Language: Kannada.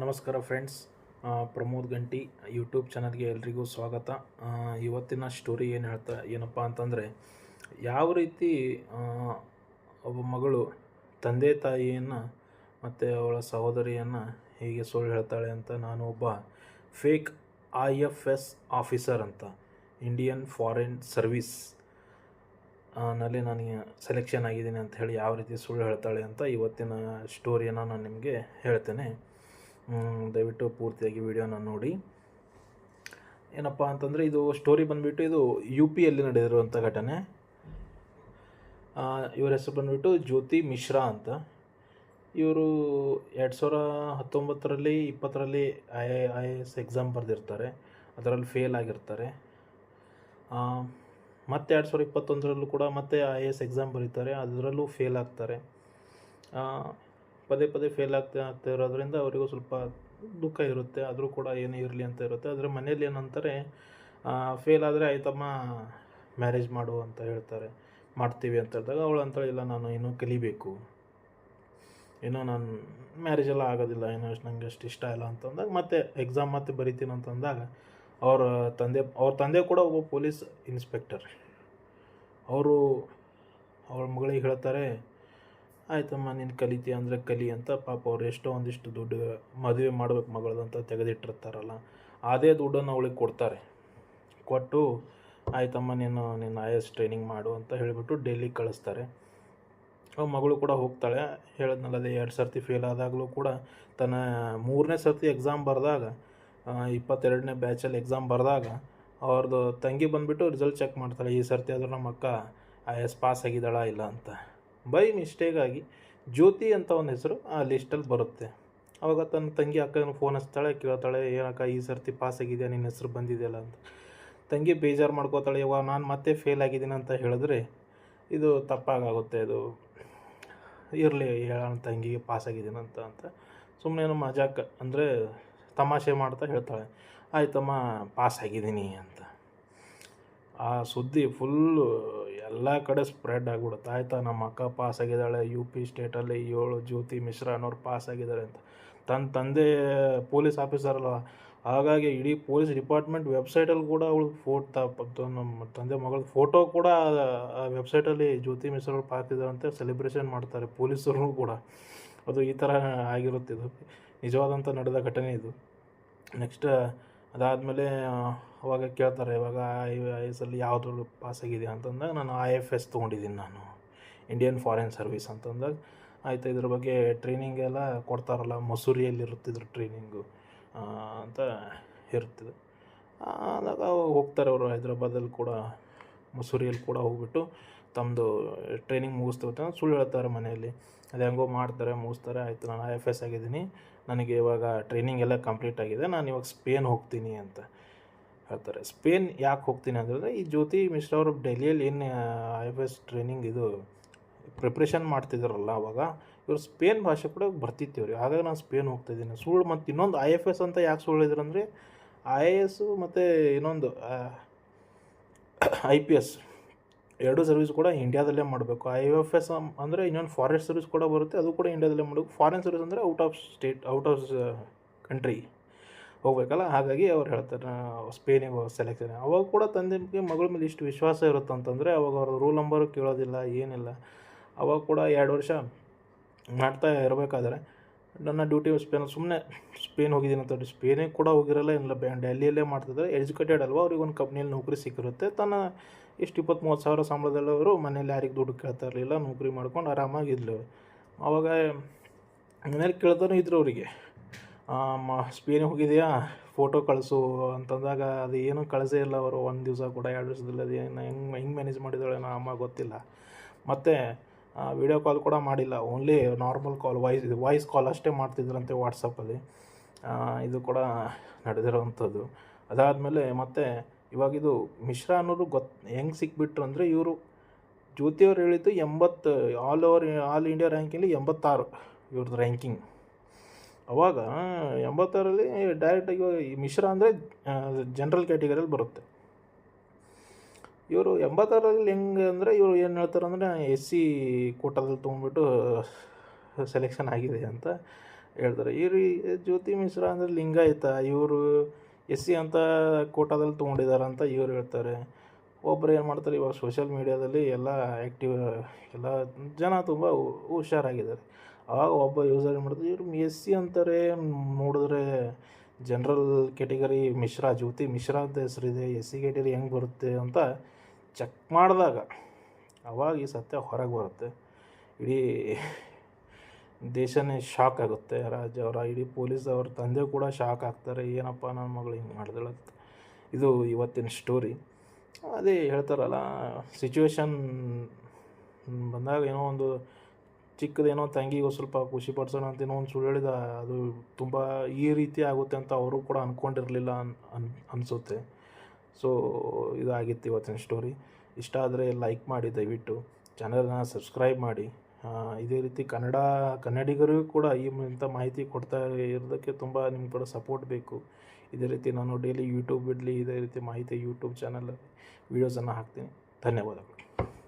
ನಮಸ್ಕಾರ ಫ್ರೆಂಡ್ಸ್. ಪ್ರಮೋದ್ ಗಂಟಿ ಯೂಟ್ಯೂಬ್ ಚಾನಲ್ಗೆ ಎಲ್ರಿಗೂ ಸ್ವಾಗತ. ಇವತ್ತಿನ ಸ್ಟೋರಿ ಏನು ಹೇಳ್ತಾ, ಏನಪ್ಪ ಅಂತಂದರೆ, ಯಾವ ರೀತಿ ಒಬ್ಬ ಮಗಳು ತಂದೆ ತಾಯಿಯನ್ನು ಮತ್ತು ಅವಳ ಸಹೋದರಿಯನ್ನು ಹೀಗೆ ಸುಳ್ಳು ಹೇಳ್ತಾಳೆ ಅಂತ ನಾನು ಒಬ್ಬ fake I F S officer ಅಂತ ಇಂಡಿಯನ್ ಫಾರಿನ್ ಸರ್ವಿಸ್ನಲ್ಲಿ ನನಗೆ ಸೆಲೆಕ್ಷನ್ ಆಗಿದ್ದೀನಿ ಅಂತ ಹೇಳಿ ಯಾವ ರೀತಿ ಸುಳ್ಳು ಹೇಳ್ತಾಳೆ ಅಂತ ಇವತ್ತಿನ ಸ್ಟೋರಿಯನ್ನು ನಾನು ನಿಮಗೆ ಹೇಳ್ತೇನೆ. ದಯವಿಟ್ಟು ಪೂರ್ತಿಯಾಗಿ ವಿಡಿಯೋನ ನೋಡಿ. ಏನಪ್ಪ ಅಂತಂದರೆ ಇದು ಸ್ಟೋರಿ ಬಂದುಬಿಟ್ಟು ಇದು ಯು ಪಿಯಲ್ಲಿ ನಡೆದಿರುವಂಥ ಘಟನೆ. ಇವರ ಹೆಸರು ಬಂದುಬಿಟ್ಟು ಜ್ಯೋತಿ ಮಿಶ್ರಾ ಅಂತ. ಇವರು ಎರಡು ಸಾವಿರ ಹತ್ತೊಂಬತ್ತರಲ್ಲಿ ಇಪ್ಪತ್ತರಲ್ಲಿ I I A S exam ಬರೆದಿರ್ತಾರೆ. ಅದರಲ್ಲಿ ಫೇಲ್ ಆಗಿರ್ತಾರೆ. ಮತ್ತೆ ಎರಡು ಸಾವಿರ ಇಪ್ಪತ್ತೊಂದರಲ್ಲೂ ಕೂಡ ಮತ್ತೆ ಐ ಎ ಎಸ್ ಎಕ್ಸಾಮ್ ಬರೀತಾರೆ. ಅದರಲ್ಲೂ ಫೇಲ್ ಆಗ್ತಾರೆ. ಪದೇ ಪದೇ ಫೇಲ್ ಆಗ್ತಾ ಆಗ್ತಾ ಇರೋದ್ರಿಂದ ಅವರಿಗೂ ಸ್ವಲ್ಪ ದುಃಖ ಇರುತ್ತೆ. ಆದರೂ ಕೂಡ ಏನೇ ಇರಲಿ ಅಂತ ಇರುತ್ತೆ. ಆದರೆ ಮನೇಲಿ ಏನಂತಾರೆ ಫೇಲ್ ಆದರೆ ಆಯ್ತಮ್ಮ ಮ್ಯಾರೇಜ್ ಮಾಡು ಅಂತ ಹೇಳ್ತಾರೆ. ಮಾಡ್ತೀವಿ ಅಂತ ಹೇಳಿದಾಗ ಅವಳು ಅಂತಾಳೆ, ಇಲ್ಲ ನಾನು ಇನ್ನೂ ಕಲಿಬೇಕು. ಏನೋ ನಾನು ಮ್ಯಾರೇಜ್ ಎಲ್ಲ ಆಗೋದಿಲ್ಲ, ಏನೋ ಅಷ್ಟು ನನಗೆ ಅಷ್ಟು ಇಷ್ಟ ಇಲ್ಲ ಅಂತಂದಾಗ ಮತ್ತೆ ಎಕ್ಸಾಮ್ ಮತ್ತೆ ಬರಿತೀನಿ ಅಂತಂದಾಗ ಅವ್ರ ತಂದೆ ಅವ್ರ ತಂದೆ ಕೂಡ ಒಬ್ಬ ಪೊಲೀಸ್ ಇನ್ಸ್ಪೆಕ್ಟರ್ ಅವರು ಅವ್ರ ಮಗಳಿಗೆ ಹೇಳ್ತಾರೆ ಆಯ್ತಮ್ಮ, ನೀನು ಕಲಿತಿ ಅಂದರೆ ಕಲಿ ಅಂತ ಪಾಪ ಅವ್ರು ಎಷ್ಟೋ ಒಂದಿಷ್ಟು ದುಡ್ಡು ಮದುವೆ ಮಾಡ್ಬೇಕು ಮಗಳದಂತ ತೆಗೆದಿಟ್ಟಿರ್ತಾರಲ್ಲ, ಅದೇ ದುಡ್ಡನ್ನು ಅವಳಿಗೆ ಕೊಡ್ತಾರೆ. ಕೊಟ್ಟು ಆಯ್ತಮ್ಮ, ನೀನು ನಿನ್ನ ಐ ಎಸ್ ಟ್ರೈನಿಂಗ್ ಮಾಡು ಅಂತ ಹೇಳಿಬಿಟ್ಟು ಡೆಲ್ಲಿ ಕಳಿಸ್ತಾರೆ. ಅವ್ರ ಮಗಳು ಕೂಡ ಹೋಗ್ತಾಳೆ. ಹೇಳಿದ್ನಲ್ಲ ಅದೇ ಎರಡು ಸರ್ತಿ ಫೇಲ್ ಆದಾಗಲೂ ಕೂಡ ತನ್ನ ಮೂರನೇ ಸರ್ತಿ ಎಕ್ಸಾಮ್ ಬರೆದಾಗ ಇಪ್ಪತ್ತೆರಡನೇ ಬ್ಯಾಚಲ್ಲಿ ಎಕ್ಸಾಮ್ ಬರೆದಾಗ ಅವ್ರದ್ದು ತಂಗಿ ಬಂದುಬಿಟ್ಟು ರಿಸಲ್ಟ್ ಚೆಕ್ ಮಾಡ್ತಾಳೆ. ಈ ಸರ್ತಿ ಆದರೂ ನಮ್ಮ ಅಕ್ಕ ಐ ಎಸ್ ಪಾಸ್ ಆಗಿದ್ದಾಳಾ ಇಲ್ಲ ಅಂತ. ಬೈ ಮಿಸ್ಟೇಕಾಗಿ ಜ್ಯೋತಿ ಅಂತ ಒಂದು ಹೆಸರು ಆ ಲಿಸ್ಟಲ್ಲಿ ಬರುತ್ತೆ. ಅವಾಗ ತನ್ನ ತಂಗಿ ಅಕ್ಕನ ಫೋನ್ ಹಚ್ತಾಳೆ, ಕೇಳ್ತಾಳೆ, ಏನಕ್ಕ ಈ ಸರ್ತಿ ಪಾಸ್ ಆಗಿದೆಯಾ, ನಿನ್ನ ಹೆಸರು ಬಂದಿದೆಯಲ್ಲ ಅಂತ. ತಂಗಿ ಬೇಜಾರು ಮಾಡ್ಕೋತಾಳೆ ಇವಾಗ ನಾನು ಮತ್ತೆ ಫೇಲ್ ಆಗಿದ್ದೀನಿ ಅಂತ ಹೇಳಿದ್ರೆ ಇದು ತಪ್ಪಾಗುತ್ತೆ ಇದು ಇರಲಿ ಹೇಳೋಣ ತಂಗಿಗೆ ಪಾಸ್ ಆಗಿದ್ದೀನಿ ಅಂತ ಅಂತ. ಸುಮ್ಮನೆ ಮಜಾಕ್ ಅಂದರೆ ತಮಾಷೆ ಮಾಡ್ತಾ ಹೇಳ್ತಾಳೆ, ಆಯ್ತಮ್ಮ ಪಾಸ್ ಆಗಿದ್ದೀನಿ ಅಂತ. ಆ ಸುದ್ದಿ ಫುಲ್ಲು ಎಲ್ಲ ಕಡೆ ಸ್ಪ್ರೆಡ್ ಆಗಿಬಿಡುತ್ತೆ. ಆಯ್ತಾ ನಮ್ಮ ಅಕ್ಕ ಪಾಸ್ ಆಗಿದ್ದಾಳೆ ಯು ಪಿ ಸ್ಟೇಟಲ್ಲಿ ಏಳು ಜ್ಯೋತಿ ಮಿಶ್ರಾ ಅನ್ನೋರು ಪಾಸ್ ಆಗಿದ್ದಾರೆ ಅಂತ. ತನ್ನ ತಂದೆ ಪೊಲೀಸ್ ಆಫೀಸರ್ ಅಲ್ವ? ಹಾಗಾಗಿ ಇಡೀ ಪೊಲೀಸ್ ಡಿಪಾರ್ಟ್ಮೆಂಟ್ ವೆಬ್ಸೈಟಲ್ಲಿ ಕೂಡ ಅವಳು ಫೋಟೋ ನಮ್ಮ ತಂದೆ ಮಗಳ ಫೋಟೋ ಕೂಡ ಆ ವೆಬ್ಸೈಟಲ್ಲಿ ಜ್ಯೋತಿ ಮಿಶ್ರಾ ಅವ್ರು ಅಂತ ಸೆಲೆಬ್ರೇಷನ್ ಮಾಡ್ತಾರೆ ಪೊಲೀಸರು ಕೂಡ. ಅದು ಈ ಥರ ಆಗಿರುತ್ತೆ ಇದು. ನಿಜವಾದಂಥ ನಡೆದ ಘಟನೆ ಇದು. ನೆಕ್ಸ್ಟ್ ಅದಾದಮೇಲೆ ಅವಾಗ ಕೇಳ್ತಾರೆ, ಇವಾಗ ಐ ಐ ಎಸ್ ಅಲ್ಲಿ ಯಾವುದ್ರಲ್ಲೂ ಪಾಸ್ ಆಗಿದೆಯಾ? ಅಂತಂದಾಗ, ನಾನು ಐ ಎಫ್ ಎಸ್ ತೊಗೊಂಡಿದ್ದೀನಿ ನಾನು ಇಂಡಿಯನ್ ಫಾರಿನ್ ಸರ್ವಿಸ್ ಅಂತಂದಾಗ, ಆಯಿತು, ಇದ್ರ ಬಗ್ಗೆ ಟ್ರೈನಿಂಗ್ ಎಲ್ಲ ಕೊಡ್ತಾರಲ್ಲ ಮಸೂರಿಯಲ್ಲಿ ಇರುತ್ತಿದ್ರು ಟ್ರೈನಿಂಗು ಅಂತ ಇರ್ತದೆ ಆದಾಗ ಹೋಗ್ತಾರೆ ಅವರು ಹೈದ್ರಾಬಾದಲ್ಲಿ ಕೂಡ, ಮಸೂರಿಯಲ್ಲಿ ಕೂಡ ಹೋಗ್ಬಿಟ್ಟು ತಮ್ಮದು ಟ್ರೈನಿಂಗ್ ಮುಗಿಸ್ತೀವಿ ಸುಳ್ಳು ಹೇಳ್ತಾರೆ ಮನೆಯಲ್ಲಿ. ಅದು ಹೆಂಗೋ ಮಾಡ್ತಾರೆ, ಮುಗಿಸ್ತಾರೆ, ಆಯಿತು, ನಾನು ಐ ಎಫ್ ಎಸ್ ಆಗಿದ್ದೀನಿ. ನನಗೆ ಇವಾಗ ಟ್ರೈನಿಂಗ್ ಎಲ್ಲ ಕಂಪ್ಲೀಟ್ ಆಗಿದೆ. ನಾನು ಇವಾಗ ಸ್ಪೇನ್ ಹೋಗ್ತೀನಿ ಅಂತ ಹೇಳ್ತಾರೆ. ಸ್ಪೇನ್ ಯಾಕೆ ಹೋಗ್ತೀನಿ ಅಂತಂದರೆ ಈ ಜ್ಯೋತಿ ಮಿಶ್ರಾ ಅವರು ಡೆಲ್ಲಿಯಲ್ಲಿ ಏನು ಐ ಎಫ್ ಎಸ್ ಟ್ರೈನಿಂಗ್ ಇದು ಪ್ರಿಪ್ರೇಷನ್ ಮಾಡ್ತಿದ್ದಾರಲ್ಲ ಅವಾಗ, ಇವರು ಸ್ಪೇನ್ ಭಾಷೆ ಕೂಡ ಬರ್ತಿತ್ತು ಹಾಗಾಗಿ ನಾನು ಸ್ಪೇನ್ ಹೋಗ್ತಾಯಿದ್ದೀನಿ ಸುಳ್ಳು ಮತ್ತು ಇನ್ನೊಂದು ಐ ಎಫ್ ಎಸ್ ಅಂತ ಯಾಕೆ ಸುಳ್ಳು ಹೇಳಿದ್ರಂದರೆ ಐ ಎ ಎಸ್ಸು ಮತ್ತು ಇನ್ನೊಂದು ಐ ಪಿ ಎಸ್ ಎರಡು ಸರ್ವಿಸ್ ಕೂಡ ಇಂಡಿಯಾದಲ್ಲೇ ಮಾಡಬೇಕು. ಐ ಎಫ್ ಎಸ್ ಅಂದರೆ ಇನ್ನೊಂದು ಫಾರೆಸ್ಟ್ ಸರ್ವಿಸ್ ಕೂಡ ಬರುತ್ತೆ. ಅದು ಕೂಡ ಇಂಡಿಯಾದಲ್ಲೇ ಮಾಡಬೇಕು. ಫಾರಿನ್ ಸರ್ವಿಸ್ ಅಂದರೆ out of state out of country ಹೋಗ್ಬೇಕಲ್ಲ? ಹಾಗಾಗಿ ಅವ್ರು ಹೇಳ್ತಾರೆ ಸ್ಪೇನಿಗೆ ಸೆಲೆಕ್ಷನ್ ಅವಾಗ ಕೂಡ ತಂದೆಗೆ ಮಗಳ ಮೇಲೆ ಇಷ್ಟು ವಿಶ್ವಾಸ ಇರುತ್ತೆ ಅಂತಂದರೆ ಅವಾಗ ಅವ್ರ ರೂಲ್ ನಂಬರು ಕೇಳೋದಿಲ್ಲ, ಏನಿಲ್ಲ. ಅವಾಗ ಕೂಡ ಎರಡು ವರ್ಷ ಮಾಡ್ತಾ ಇರಬೇಕಾದ್ರೆ ನನ್ನ ಡ್ಯೂಟಿ ಸ್ಪೇನ್ ಸುಮ್ಮನೆ ಸ್ಪೇನ್ ಹೋಗಿದ್ದೀನಿ ಅಂತ ಸ್ಪೇನಿಗೆ ಕೂಡ ಹೋಗಿರಲ್ಲ, ಏನಿಲ್ಲ. ಬ್ಯಾ ಡೆಲ್ಲಿಯಲ್ಲೇ ಮಾಡ್ತಿದ್ದಾರೆ. ಎಜುಕೇಟೆಡ್ ಅಲ್ವಾ? ಅವ್ರಿಗೆ ಒಂದು ಕಂಪ್ನಿಯಲ್ಲಿ ನೌಕರಿ ಸಿಕ್ಕಿರುತ್ತೆ. ತನ್ನ ಇಷ್ಟು ಇಪ್ಪತ್ತು ಮೂವತ್ತು ಸಾವಿರ ಸಂಬಳದಲ್ಲಿ ಅವರು ಮನೇಲಿ ಯಾರಿಗೆ ದುಡ್ಡು ಕೇಳ್ತಾ ಇರಲಿಲ್ಲ. ನೌಕರಿ ಮಾಡ್ಕೊಂಡು ಆರಾಮಾಗಿದ್ಲು ಅವಾಗ ಮನೇಲಿ ಕೇಳ್ತಾನೆ ಇದ್ರು ಅವರಿಗೆ. ಮ ಸ್ಪೇನಿಗೆ ಹೋಗಿದೆಯಾ? ಫೋಟೋ ಕಳಿಸು ಅಂತಂದಾಗ ಅದು ಏನೂ ಕಳಿಸೇ ಇಲ್ಲ ಅವರು. ಒಂದು ದಿವಸ ಕೂಡ, ಎರಡು ದಿವಸದಲ್ಲಿ ಅದು ಏನು ಹೆಂಗೆ ಹೆಂಗೆ ಮ್ಯಾನೇಜ್ ಮಾಡಿದಾಳೆ ನಮ್ಮ ಅಮ್ಮ ಗೊತ್ತಿಲ್ಲ. ಮತ್ತು ವಿಡಿಯೋ ಕಾಲ್ ಕೂಡ ಮಾಡಿಲ್ಲ. Only normal call voice voice call ಅಷ್ಟೇ ಮಾಡ್ತಿದ್ರಂತೆ ವಾಟ್ಸಪ್ಪಲ್ಲಿ ಇದು ಕೂಡ ನಡೆದಿರೋವಂಥದ್ದು. ಅದಾದಮೇಲೆ ಮತ್ತೆ ಇವಾಗ ಇದು ಮಿಶ್ರಾ ಅನ್ನೋರು ಗೊತ್ತು ಹೆಂಗೆ ಸಿಕ್ಬಿಟ್ರು ಅಂದರೆ ಇವರು ಜ್ಯೋತಿಯವ್ರು ಹೇಳಿದ್ದು ಎಂಬತ್ತು ಆಲ್ ಓವರ್ ಆಲ್ ಇಂಡಿಯಾ ರ್ಯಾಂಕಿಂಗಲ್ಲಿ ಎಂಬತ್ತಾರು ಇವ್ರದ್ದು ರ್ಯಾಂಕಿಂಗ್ ಅವಾಗ ಎಂಬತ್ತಾರಲ್ಲಿ ಡೈರೆಕ್ಟಾಗಿ ಇವಾಗ ಮಿಶ್ರಾ ಅಂದರೆ ಜನರಲ್ ಕ್ಯಾಟಗರಿಯಲ್ಲಿ ಬರುತ್ತೆ. ಇವರು ಎಂಬತ್ತಾರಲ್ಲಿ ಹೆಂಗೆ ಅಂದರೆ ಇವರು ಏನು ಹೇಳ್ತಾರೆ ಅಂದರೆ ಎಸ್ ಸಿ ಕೋಟಾದಲ್ಲಿ ತೊಗೊಂಡ್ಬಿಟ್ಟು ಸೆಲೆಕ್ಷನ್ ಆಗಿದೆ ಅಂತ ಹೇಳ್ತಾರೆ. ಇವರು ಜ್ಯೋತಿ ಮಿಶ್ರಾ ಅಂದರೆ ಲಿಂಗಾಯತ, ಇವರು ಎಸ್ ಸಿ ಅಂತ ಕೋಟಾದಲ್ಲಿ ತೊಗೊಂಡಿದ್ದಾರೆ ಅಂತ ಇವರು ಹೇಳ್ತಾರೆ. ಒಬ್ಬರು ಏನು ಮಾಡ್ತಾರೆ, ಇವಾಗ ಸೋಷಿಯಲ್ ಮೀಡ್ಯಾದಲ್ಲಿ ಎಲ್ಲ ಆ್ಯಕ್ಟಿವ್ ಎಲ್ಲ ಜನ ತುಂಬ ಹುಷಾರಾಗಿದ್ದಾರೆ. ಆವಾಗ ಒಬ್ಬ ಯೂಸರ್ ಏನು ಮಾಡ್ತಾರೆ, ಇವರು ಎಸ್ ಸಿ ಅಂತಾರೆ, ನೋಡಿದ್ರೆ ಜನರಲ್ ಕೆಟಗರಿ ಮಿಶ್ರಾ, ಜ್ಯೋತಿ ಮಿಶ್ರಾ ಅಂತ ಹೆಸರಿದೆ, ಎಸ್ ಸಿ ಕೆಟಗರಿ ಹೆಂಗೆ ಬರುತ್ತೆ ಅಂತ ಚೆಕ್ ಮಾಡಿದಾಗ ಅವಾಗ ಈ ಸತ್ಯ ಹೊರಗೆ ಬರುತ್ತೆ. ಇಡೀ ದೇಶನೇ ಶಾಕ್ ಆಗುತ್ತೆ. ರಾಜ್ಯ ಅವರ, ಇಡೀ ಪೊಲೀಸ್ ಅವ್ರ ತಂದೆ ಕೂಡ ಶಾಕ್ ಆಗ್ತಾರೆ. ಏನಪ್ಪ ನನ್ನ ಮಗಳು ಹಿಂಗೆ ಮಾಡಿದಳು ಇದು ಇವತ್ತಿನ ಸ್ಟೋರಿ ಅದೇ ಹೇಳ್ತಾರಲ್ಲ ಸಿಚುವೇಶನ್ ಬಂದಾಗ ಏನೋ ಒಂದು ಚಿಕ್ಕದೇನೋ ತಂಗಿಗೆ ಸ್ವಲ್ಪ ಖುಷಿ ಪಡ್ಸೋಣ ಅಂತ ಏನೋ ಒಂದು ಸುಳ್ಳು ಹೇಳಿದ, ಅದು ತುಂಬ ಈ ರೀತಿ ಆಗುತ್ತೆ ಅಂತ ಅವರು ಕೂಡ ಅಂದ್ಕೊಂಡಿರಲಿಲ್ಲ ಅನ್ ಅನ್, ಅನಿಸುತ್ತೆ. ಸೊ, ಇದಾಗಿತ್ತು ಇವತ್ತಿನ ಸ್ಟೋರಿ ಇಷ್ಟ ಆದರೆ ಲೈಕ್ ಮಾಡಿ, ದಯವಿಟ್ಟು ಚಾನಲ್ನ ಸಬ್ಸ್ಕ್ರೈಬ್ ಮಾಡಿ. ಇದೇ ರೀತಿ ಕನ್ನಡ, ಕನ್ನಡಿಗರಿಗೂ ಕೂಡ ಈ ಇಂಥ ಮಾಹಿತಿ ಕೊಡ್ತಾ ಇರೋದಕ್ಕೆ ತುಂಬ ನಿಮ್ಗೆ ಕೂಡ ಸಪೋರ್ಟ್ ಬೇಕು. ಇದೇ ರೀತಿ ನಾನು ಡೈಲಿ ಯೂಟ್ಯೂಬ್ ಇಡಲಿ ಇದೇ ರೀತಿ ಮಾಹಿತಿ ಯೂಟ್ಯೂಬ್ ಚಾನಲ್ ವೀಡಿಯೋಸನ್ನು ಹಾಕ್ತೀನಿ. ಧನ್ಯವಾದಗಳು.